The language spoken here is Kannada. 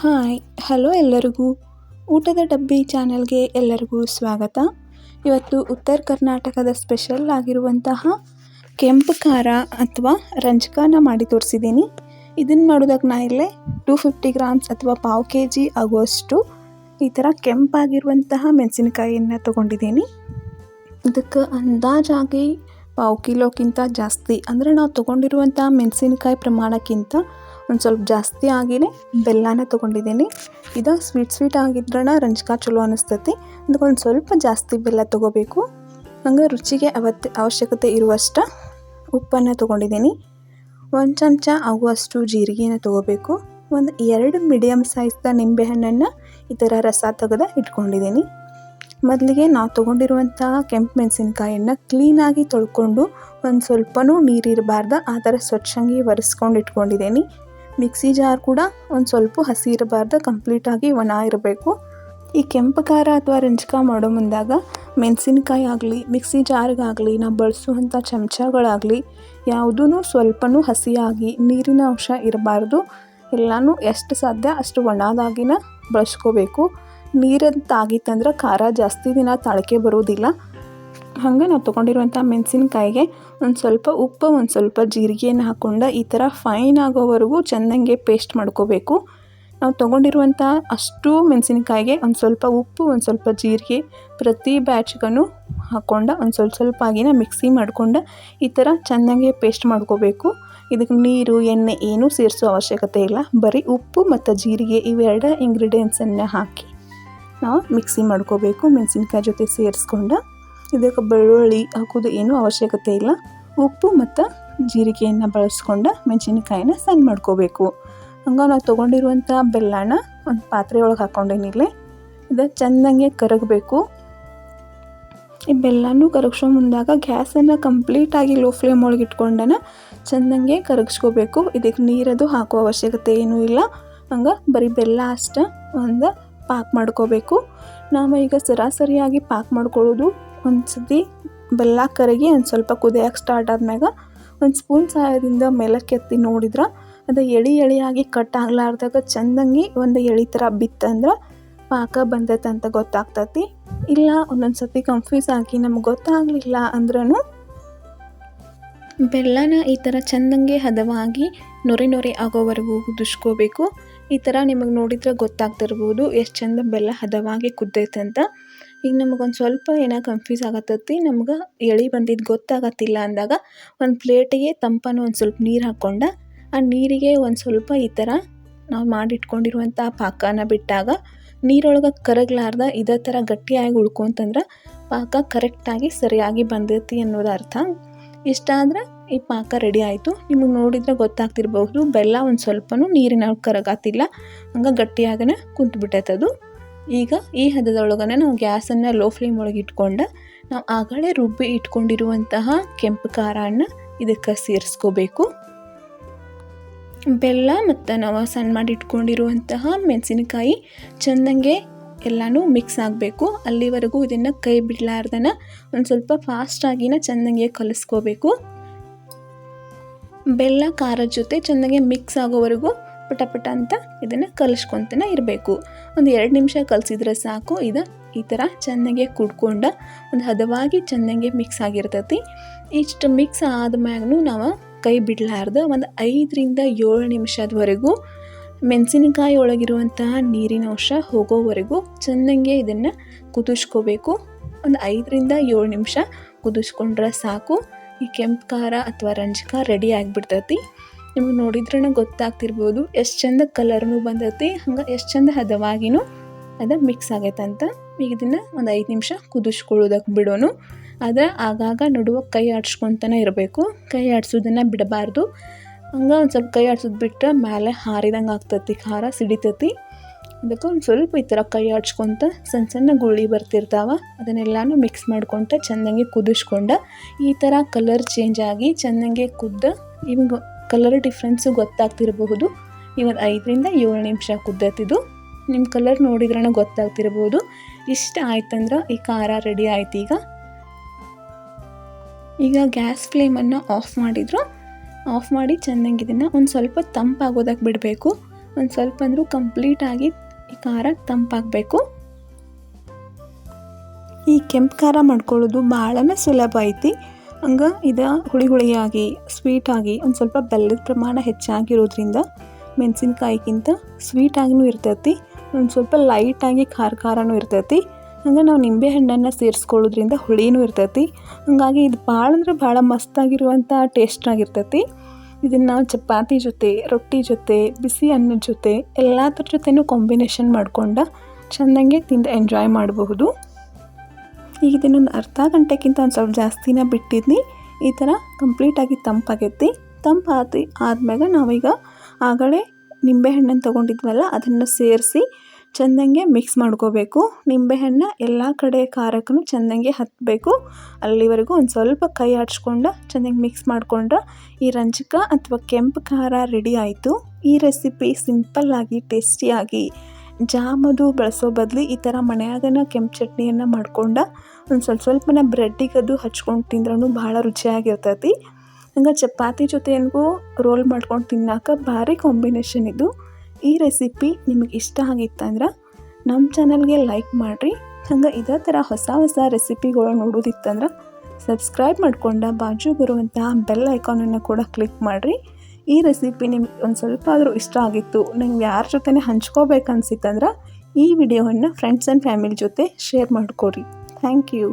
ಹಾಯ್, ಹಲೋ ಎಲ್ಲರಿಗೂ. ಊಟದ ಡಬ್ಬಿ ಚಾನೆಲ್ಗೆ ಎಲ್ಲರಿಗೂ ಸ್ವಾಗತ. ಇವತ್ತು ಉತ್ತರ ಕರ್ನಾಟಕದ ಸ್ಪೆಷಲ್ ಆಗಿರುವಂತಹ ಕೆಂಪು ಖಾರ ಅಥವಾ ರಂಜಕಾನ ಮಾಡಿ ತೋರಿಸಿದ್ದೀನಿ. ಇದನ್ನು ಮಾಡೋದಕ್ಕೆ ನಾ ಇಲ್ಲೇ ಟೂ ಫಿಫ್ಟಿ ಗ್ರಾಮ್ಸ್ ಅಥವಾ ಪಾವು ಕೆ ಜಿ ಆಗುವಷ್ಟು ಈ ಥರ ಕೆಂಪಾಗಿರುವಂತಹ ಮೆಣಸಿನಕಾಯಿಯನ್ನು ತೊಗೊಂಡಿದ್ದೀನಿ. ಇದಕ್ಕೆ ಅಂದಾಜಾಗಿ ಪಾವು ಕಿಲೋಕ್ಕಿಂತ ಜಾಸ್ತಿ. ಅಂದರೆ ನಾವು ತೊಗೊಂಡಿರುವಂಥ ಮೆಣಸಿನಕಾಯಿ ಪ್ರಮಾಣಕ್ಕಿಂತ ಒಂದು ಸ್ವಲ್ಪ ಜಾಸ್ತಿ ಆಗಿನೇ ಬೆಲ್ಲನ ತೊಗೊಂಡಿದ್ದೀನಿ. ಇದು ಸ್ವೀಟ್ ಸ್ವೀಟ್ ಆಗಿದ್ರಣ ರಂಜಕ ಚಲೋ ಅನಿಸ್ತೈತಿ. ಅದಕ್ಕೆ ಒಂದು ಸ್ವಲ್ಪ ಜಾಸ್ತಿ ಬೆಲ್ಲ ತೊಗೋಬೇಕು. ಹಂಗೆ ರುಚಿಗೆ ಅವತ್ತು ಅವಶ್ಯಕತೆ ಇರುವಷ್ಟು ಉಪ್ಪನ್ನು ತೊಗೊಂಡಿದ್ದೀನಿ. ಒಂದು ಚಮಚ ಆಗುವಷ್ಟು ಜೀರಿಗೆನ ತೊಗೋಬೇಕು. ಒಂದು ಎರಡು ಮೀಡಿಯಮ್ ಸೈಜ್ದ ನಿಂಬೆಹಣ್ಣನ್ನು ಈ ಥರ ರಸ ತೆಗೆದ ಇಟ್ಕೊಂಡಿದ್ದೀನಿ. ಮೊದಲಿಗೆ ನಾವು ತೊಗೊಂಡಿರುವಂತಹ ಕೆಂಪು ಮೆಣಸಿನ್ಕಾಯನ್ನು ಕ್ಲೀನಾಗಿ ತೊಳ್ಕೊಂಡು ಒಂದು ಸ್ವಲ್ಪನೂ ನೀರಿರಬಾರ್ದು ಆ ಥರ ಸ್ವಚ್ಛಂಗಿ ಒರೆಸ್ಕೊಂಡು ಇಟ್ಕೊಂಡಿದ್ದೀನಿ. ಮಿಕ್ಸಿ ಜಾರ್ ಕೂಡ ಒಂದು ಸ್ವಲ್ಪ ಹಸಿ ಇರಬಾರ್ದು ಕಂಪ್ಲೀಟಾಗಿ ಒಣ ಇರಬೇಕು. ಈ ಕೆಂಪು ಖಾರ ಅಥವಾ ರಂಜಕ ಮಾಡೋ ಮುಂದಾಗ ಮೆಣಸಿನ್ಕಾಯಿ ಆಗಲಿ, ಮಿಕ್ಸಿ ಜಾರ್ಗಾಗಲಿ ನಾವು ಬಳಸುವಂಥ ಚಮಚಗಳಾಗಲಿ ಯಾವುದೂ ಸ್ವಲ್ಪನೂ ಹಸಿಯಾಗಿ ನೀರಿನ ಅಂಶ ಇರಬಾರ್ದು. ಎಲ್ಲನೂ ಎಷ್ಟು ಸಾಧ್ಯ ಅಷ್ಟು ಒಣದಾಗಿನ ಬಳಸ್ಕೋಬೇಕು. ನೀರಂತ ಆಗಿತ್ತಂದ್ರೆ ಖಾರ ಜಾಸ್ತಿ ದಿನ ತಾಳಿಕೆ ಬರೋದಿಲ್ಲ. ಹಂಗೆ ನಾವು ತೊಗೊಂಡಿರುವಂಥ ಮೆಣಸಿನ್ಕಾಯಿಗೆ ಒಂದು ಸ್ವಲ್ಪ ಉಪ್ಪು, ಒಂದು ಸ್ವಲ್ಪ ಜೀರಿಗೆಯನ್ನು ಹಾಕ್ಕೊಂಡು ಈ ಥರ ಫೈನ್ ಆಗೋವರೆಗೂ ಚೆನ್ನಾಗೆ ಪೇಸ್ಟ್ ಮಾಡ್ಕೋಬೇಕು. ನಾವು ತೊಗೊಂಡಿರುವಂಥ ಅಷ್ಟು ಮೆಣಸಿನ್ಕಾಯಿಗೆ ಒಂದು ಸ್ವಲ್ಪ ಉಪ್ಪು, ಒಂದು ಸ್ವಲ್ಪ ಜೀರಿಗೆ ಪ್ರತಿ ಬ್ಯಾಚ್ಗೂ ಹಾಕ್ಕೊಂಡು ಒಂದು ಸ್ವಲ್ಪ ಸ್ವಲ್ಪ ಆಗಿನ ಮಿಕ್ಸಿ ಮಾಡ್ಕೊಂಡು ಈ ಥರ ಚೆನ್ನಾಗೆ ಪೇಸ್ಟ್ ಮಾಡ್ಕೋಬೇಕು. ಇದಕ್ಕೆ ನೀರು, ಎಣ್ಣೆ ಏನೂ ಸೇರಿಸೋ ಅವಶ್ಯಕತೆ ಇಲ್ಲ. ಬರೀ ಉಪ್ಪು ಮತ್ತು ಜೀರಿಗೆ ಇವೆರಡು ಇಂಗ್ರೀಡಿಯೆಂಟ್ಸನ್ನು ಹಾಕಿ ನಾವು ಮಿಕ್ಸಿ ಮಾಡ್ಕೋಬೇಕು, ಮೆಣಸಿನ್ಕಾಯಿ ಜೊತೆ ಸೇರಿಸ್ಕೊಂಡು. ಇದಕ್ಕೆ ಬೆಳ್ಳುಳ್ಳಿ ಹಾಕೋದು ಏನೂ ಅವಶ್ಯಕತೆ ಇಲ್ಲ. ಉಪ್ಪು ಮತ್ತು ಜೀರಿಗೆಯನ್ನು ಬಳಸ್ಕೊಂಡು ಮೆಣಸಿನ್ಕಾಯಿನ ಸಣ್ಣ ಮಾಡ್ಕೋಬೇಕು. ಹಂಗೆ ನಾವು ತೊಗೊಂಡಿರುವಂಥ ಬೆಲ್ಲನ ಒಂದು ಪಾತ್ರೆ ಒಳಗೆ ಹಾಕ್ಕೊಂಡೇನಿಲ್ಲ ಇದು ಚೆಂದಂಗೆ ಕರಗಬೇಕು. ಈ ಬೆಲ್ಲನೂ ಕರಗಿಸೋ ಮುಂದಾಗ ಗ್ಯಾಸನ್ನು ಕಂಪ್ಲೀಟಾಗಿ ಲೋ ಫ್ಲೇಮ್ ಒಳಗೆ ಇಟ್ಕೊಂಡನ ಚೆಂದಂಗೆ ಕರಗಿಸ್ಕೋಬೇಕು. ಇದಕ್ಕೆ ನೀರದು ಹಾಕೋ ಅವಶ್ಯಕತೆ ಏನೂ ಇಲ್ಲ. ಹಂಗೆ ಬರೀ ಬೆಲ್ಲ ಅಷ್ಟೇ ಒಂದು ಪಾಕ್ ಮಾಡ್ಕೋಬೇಕು. ನಾವು ಈಗ ಸರಾಸರಿಯಾಗಿ ಪಾಕ್ ಮಾಡ್ಕೊಳ್ಳೋದು ಒಂದು ಸತಿ ಬೆಲ್ಲ ಕರಗಿ ಒಂದು ಸ್ವಲ್ಪ ಕುದಿಯೋಕೆ ಸ್ಟಾರ್ಟ್ ಆದ್ಮ್ಯಾಗ ಒಂದು ಸ್ಪೂನ್ ಸಹಾಯದಿಂದ ಮೇಲಕ್ಕೆ ಎತ್ತಿ ನೋಡಿದ್ರೆ ಅದು ಎಳಿ ಎಳಿಯಾಗಿ ಕಟ್ ಆಗ್ಲಾರ್ದಾಗ ಚಂದಂಗಿ ಒಂದು ಎಳಿ ಥರ ಬಿತ್ತಂದ್ರೆ ಪಾಕ ಬಂದೈತೆ ಅಂತ ಗೊತ್ತಾಗ್ತತಿ. ಇಲ್ಲ, ಒಂದೊಂದು ಸತಿ ಕನ್ಫ್ಯೂಸ್ ಆಗಿ ನಮ್ಗೆ ಗೊತ್ತಾಗಲಿಲ್ಲ ಅಂದ್ರೂ ಬೆಲ್ಲನ ಈ ಥರ ಚೆಂದಂಗೆ ಹದವಾಗಿ ನೊರೆ ನೊರೆ ಆಗೋವರೆಗೂ ಕುದಿಸ್ಕೋಬೇಕು. ಈ ಥರ ನಿಮಗೆ ನೋಡಿದ್ರೆ ಗೊತ್ತಾಗ್ತಿರ್ಬೋದು ಎಷ್ಟು ಚಂದ ಬೆಲ್ಲ ಹದವಾಗಿ ಕುದ್ದೈತೆ ಅಂತ. ಈಗ ನಮಗೊಂದು ಸ್ವಲ್ಪ ಏನೋ ಕನ್ಫ್ಯೂಸ್ ಆಗತ್ತತಿ ನಮ್ಗೆ ಎಳೆ ಬಂದಿದ್ದು ಗೊತ್ತಾಗತ್ತಿಲ್ಲ ಅಂದಾಗ ಒಂದು ಪ್ಲೇಟಿಗೆ ತಂಪನ್ನು ಒಂದು ಸ್ವಲ್ಪ ನೀರು ಹಾಕ್ಕೊಂಡು ಆ ನೀರಿಗೆ ಒಂದು ಸ್ವಲ್ಪ ಈ ಥರ ನಾವು ಮಾಡಿಟ್ಕೊಂಡಿರುವಂಥ ಪಾಕನ ಬಿಟ್ಟಾಗ ನೀರೊಳಗೆ ಕರಗಲಾರ್ದ ಇದೇ ಥರ ಗಟ್ಟಿಯಾಗಿ ಉಳ್ಕೊಂತಂದ್ರೆ ಪಾಕ ಕರೆಕ್ಟಾಗಿ ಸರಿಯಾಗಿ ಬಂದೈತಿ ಅನ್ನೋದು ಅರ್ಥ. ಇಷ್ಟ ಆದರೆ ಈ ಪಾಕ ರೆಡಿ ಆಯಿತು. ನಿಮಗೆ ನೋಡಿದರೆ ಗೊತ್ತಾಗ್ತಿರ್ಬಹುದು, ಬೆಲ್ಲ ಒಂದು ಸ್ವಲ್ಪನೂ ನೀರಿನ ಕರಗಾತಿಲ್ಲ, ಹಂಗೆ ಗಟ್ಟಿಯಾಗನೆ ಕುಂತ್ಬಿಟ್ಟೈತದು ಈಗ ಈ ಹದದೊಳಗನೆ ನಾವು ಗ್ಯಾಸನ್ನು ಲೋ ಫ್ಲೇಮ್ ಒಳಗೆ ಇಟ್ಕೊಂಡು ನಾವು ಆಗಲೇ ರುಬ್ಬಿ ಇಟ್ಕೊಂಡಿರುವಂತಹ ಕೆಂಪು ಖಾರನ ಇದಕ್ಕೆ ಸೇರಿಸ್ಕೋಬೇಕು. ಬೆಲ್ಲ ಮತ್ತು ನಾವು ಸಣ್ಣ ಮಾಡಿ ಇಟ್ಕೊಂಡಿರುವಂತಹ ಮೆಣಸಿನಕಾಯಿ ಚೆಂದಂಗೆ ಎಲ್ಲನೂ ಮಿಕ್ಸ್ ಆಗಬೇಕು. ಅಲ್ಲಿವರೆಗೂ ಇದನ್ನು ಕೈ ಬಿಡಲಾರ್ದನ ಒಂದು ಸ್ವಲ್ಪ ಫಾಸ್ಟಾಗಿನ ಚೆಂದಂಗೆ ಕಲಿಸ್ಕೋಬೇಕು. ಬೆಲ್ಲ ಖಾರದ ಜೊತೆ ಚೆಂದಂಗೆ ಮಿಕ್ಸ್ ಆಗೋವರೆಗೂ ಪಟ ಪಟ ಅಂತ ಇದನ್ನು ಕಲಿಸ್ಕೊತಾನೆ ಇರಬೇಕು. ಒಂದು ಎರಡು ನಿಮಿಷ ಕಲಿಸಿದ್ರೆ ಸಾಕು. ಇದು ಈ ಥರ ಚೆನ್ನಾಗೆ ಕುಡ್ಕೊಂಡ ಒಂದು ಹದವಾಗಿ ಚೆನ್ನಾಗೆ ಮಿಕ್ಸ್ ಆಗಿರ್ತೈತಿ. ಇಷ್ಟು ಮಿಕ್ಸ್ ಆದ್ಮ್ಯಾಗೂ ನಾವು ಕೈ ಬಿಡಲಾರ್ದ ಒಂದು ಐದರಿಂದ ಏಳು ನಿಮಿಷದವರೆಗೂ ಮೆಣಸಿನಕಾಯಿ ಒಳಗಿರುವಂತಹ ನೀರಿನ ಅಂಶ ಹೋಗೋವರೆಗೂ ಚೆನ್ನಾಗೆ ಇದನ್ನು ಕುದಿಸ್ಕೋಬೇಕು. ಒಂದು ಐದರಿಂದ ಏಳು ನಿಮಿಷ ಕುದಿಸ್ಕೊಂಡ್ರೆ ಸಾಕು. ಈ ಕೆಂಪು ಖಾರ ಅಥವಾ ರಂಜಕ ರೆಡಿ ಆಗಿಬಿಡ್ತೈತಿ. ನಿಮಗೆ ನೋಡಿದ್ರೇ ಗೊತ್ತಾಗ್ತಿರ್ಬೋದು. ಎಷ್ಟು ಚಂದ ಕಲರ್ನು ಬಂದೈತಿ, ಹಂಗೆ ಎಷ್ಟು ಚಂದ ಹದವಾಗಿನೂ ಅದು ಮಿಕ್ಸ್ ಆಗೈತಂತ ಈಗ ಇದನ್ನು ಒಂದು ಐದು ನಿಮಿಷ ಕುದಿಸ್ಕೊಳ್ಳೋದಕ್ಕೆ ಬಿಡೋನು. ಆದರೆ ಆಗಾಗ ನಡುವ ಕೈ ಆಡಿಸ್ಕೊತಾನೆ ಇರಬೇಕು. ಕೈ ಆಡಿಸೋದನ್ನು ಬಿಡಬಾರ್ದು. ಹಂಗೆ ಒಂದು ಸ್ವಲ್ಪ ಕೈ ಆಡ್ಸೋದು ಬಿಟ್ಟರೆ ಮೇಲೆ ಹಾರಿದಂಗೆ ಆಗ್ತೈತಿ, ಖಾರ ಸಿಡಿತೈತಿ. ಅದಕ್ಕೆ ಒಂದು ಸ್ವಲ್ಪ ಈ ಥರ ಕೈ ಆಡ್ಸ್ಕೊತ ಸಣ್ಣ ಸಣ್ಣ ಗುಳ್ಳಿ ಬರ್ತಿರ್ತಾವೆ, ಅದನ್ನೆಲ್ಲನೂ ಮಿಕ್ಸ್ ಮಾಡ್ಕೊತ ಚೆಂದಂಗೆ ಕುದಿಸ್ಕೊಂಡು ಈ ಥರ ಕಲರ್ ಚೇಂಜ್ ಆಗಿ ಚೆಂದಂಗೆ ಕುದ್ದ ಇವಾಗ ಕಲರ್ ಡಿಫ್ರೆನ್ಸು ಗೊತ್ತಾಗ್ತಿರಬಹುದು. ಇವತ್ತು ಐದರಿಂದ ಏಳು ನಿಮಿಷ ಕುದ್ದತ್ತಿದ್ದು ನಿಮ್ಮ ಕಲರ್ ನೋಡಿದ್ರೇ ಗೊತ್ತಾಗ್ತಿರ್ಬೋದು ಇಷ್ಟ ಆಯ್ತಂದ್ರೆ ಈ ಖಾರ ರೆಡಿ ಆಯ್ತು ಈಗ. ಈಗ ಗ್ಯಾಸ್ ಫ್ಲೇಮನ್ನು ಆಫ್ ಮಾಡಿದ್ರು. ಆಫ್ ಮಾಡಿ ಚೆನ್ನಾಗಿ ಇದನ್ನು ಒಂದು ಸ್ವಲ್ಪ ತಂಪಾಗೋದಕ್ಕೆ ಬಿಡಬೇಕು. ಒಂದು ಸ್ವಲ್ಪ ಅಂದರೂ ಕಂಪ್ಲೀಟಾಗಿ ಈ ಖಾರ ತಂಪಾಗಬೇಕು ಈ ಕೆಂಪು ಖಾರ ಮಾಡ್ಕೊಳ್ಳೋದು ಭಾಳನೇ ಸುಲಭ ಐತಿ. ಹಂಗೆ ಇದು ಹುಳಿ ಹುಳಿಯಾಗಿ ಸ್ವೀಟಾಗಿ ಒಂದು ಸ್ವಲ್ಪ ಬೆಲ್ಲದ ಪ್ರಮಾಣ ಹೆಚ್ಚಾಗಿರೋದ್ರಿಂದ ಮೆಣಸಿನ್ಕಾಯಿಗಿಂತ ಸ್ವೀಟಾಗಿನೂ ಇರ್ತೈತಿ, ಒಂದು ಸ್ವಲ್ಪ ಲೈಟಾಗಿ ಖಾರ ಖಾರನೂ ಇರ್ತೈತಿ. ಹಂಗೆ ನಾವು ನಿಂಬೆ ಹಣ್ಣನ್ನು ಸೇರಿಸ್ಕೊಳ್ಳೋದ್ರಿಂದ ಹುಳಿನೂ ಇರ್ತೈತಿ. ಹಾಗಾಗಿ ಇದು ಭಾಳ ಅಂದ್ರೆ ಭಾಳ ಮಸ್ತಾಗಿರುವಂಥ ಟೇಸ್ಟ್ ಆಗಿರ್ತೈತಿ. ಇದನ್ನು ನಾವು ಚಪಾತಿ ಜೊತೆ, ರೊಟ್ಟಿ ಜೊತೆ, ಬಿಸಿ ಅನ್ನದ ಜೊತೆ ಎಲ್ಲದ್ರ ಜೊತೆನೂ ಕಾಂಬಿನೇಷನ್ ಮಾಡ್ಕೊಂಡು ಚೆಂದಂಗೆ ತಿಂದು ಎಂಜಾಯ್ ಮಾಡಬಹುದು. ಈಗ ಇದನ್ನೊಂದು ಅರ್ಧ ಗಂಟೆಗಿಂತ ಒಂದು ಸ್ವಲ್ಪ ಜಾಸ್ತಿನ ಬಿಟ್ಟಿದ್ನಿ. ಈ ಥರ ಕಂಪ್ಲೀಟಾಗಿ ತಂಪಾಗೈತಿ ತಂಪಾತಿ ಆದ್ಮೇಲೆ ನಾವೀಗ ಆಗಲೇ ನಿಂಬೆಹಣ್ಣನ್ನು ತೊಗೊಂಡಿದ್ವಲ್ಲ, ಅದನ್ನು ಸೇರಿಸಿ ಚೆಂದಂಗೆ ಮಿಕ್ಸ್ ಮಾಡ್ಕೋಬೇಕು. ನಿಂಬೆಹಣ್ಣ ಎಲ್ಲ ಕಡೆ ಖಾರಕ್ಕೂ ಚೆಂದಂಗೆ ಹತ್ತಬೇಕು ಅಲ್ಲಿವರೆಗೂ ಒಂದು ಸ್ವಲ್ಪ ಕೈ ಆಡಿಸ್ಕೊಂಡು ಚೆನ್ನಾಗಿ ಮಿಕ್ಸ್ ಮಾಡಿಕೊಂಡ್ರೆ ಈ ರಂಜಕ ಅಥವಾ ಕೆಂಪು ಖಾರ ರೆಡಿ ಆಯಿತು. ಈ ರೆಸಿಪಿ ಸಿಂಪಲ್ಲಾಗಿ, ಟೇಸ್ಟಿಯಾಗಿ ಜಾಮದು ಬಳಸೋ ಬದಲು ಈ ಥರ ಮನೆಯಾಗನ ಕೆಂಪು ಚಟ್ನಿಯನ್ನು ಮಾಡ್ಕೊಂಡು ಒಂದು ಸ್ವಲ್ಪ ಸ್ವಲ್ಪನ ಬ್ರೆಡ್ಡಿಗೆ ಅದು ಹಚ್ಕೊಂಡು ತಿಂದ್ರೂ ಭಾಳ ರುಚಿಯಾಗಿರ್ತೈತಿ. ಹಂಗೆ ಚಪಾತಿ ಜೊತೆಗೂ ರೋಲ್ ಮಾಡ್ಕೊಂಡು ತಿನ್ನೋಕೆ ಭಾರಿ ಕಾಂಬಿನೇಷನ್ ಇದು. ಈ ರೆಸಿಪಿ ನಿಮಗೆ ಇಷ್ಟ ಆಗಿತ್ತಂದ್ರೆ ನಮ್ಮ ಚಾನಲ್ಗೆ ಲೈಕ್ ಮಾಡಿರಿ. ಹಂಗೆ ಇದೇ ಥರ ಹೊಸ ಹೊಸ ರೆಸಿಪಿಗಳು ನೋಡೋದಿತ್ತಂದ್ರೆ ಸಬ್ಸ್ಕ್ರೈಬ್ ಮಾಡ್ಕೊಂಡು ಬಾಜು ಬರುವಂತಹ ಬೆಲ್ ಐಕಾನನ್ನು ಕೂಡ ಕ್ಲಿಕ್ ಮಾಡಿರಿ. ಈ ರೆಸಿಪಿ ನಿಮ್ಗೆ ಒಂದು ಸ್ವಲ್ಪ ಆದರೂ ಇಷ್ಟ ಆಗಿತ್ತು ನಂಗೆ ಯಾರ ಜೊತೆ ಹಂಚ್ಕೋಬೇಕು ಅನ್ಸಿತ್ತಂದ್ರೆ ಈ ವಿಡಿಯೋವನ್ನು ಫ್ರೆಂಡ್ಸ್ ಆ್ಯಂಡ್ ಫ್ಯಾಮಿಲಿ ಜೊತೆ ಶೇರ್ ಮಾಡ್ಕೊರಿ ಥ್ಯಾಂಕ್ ಯು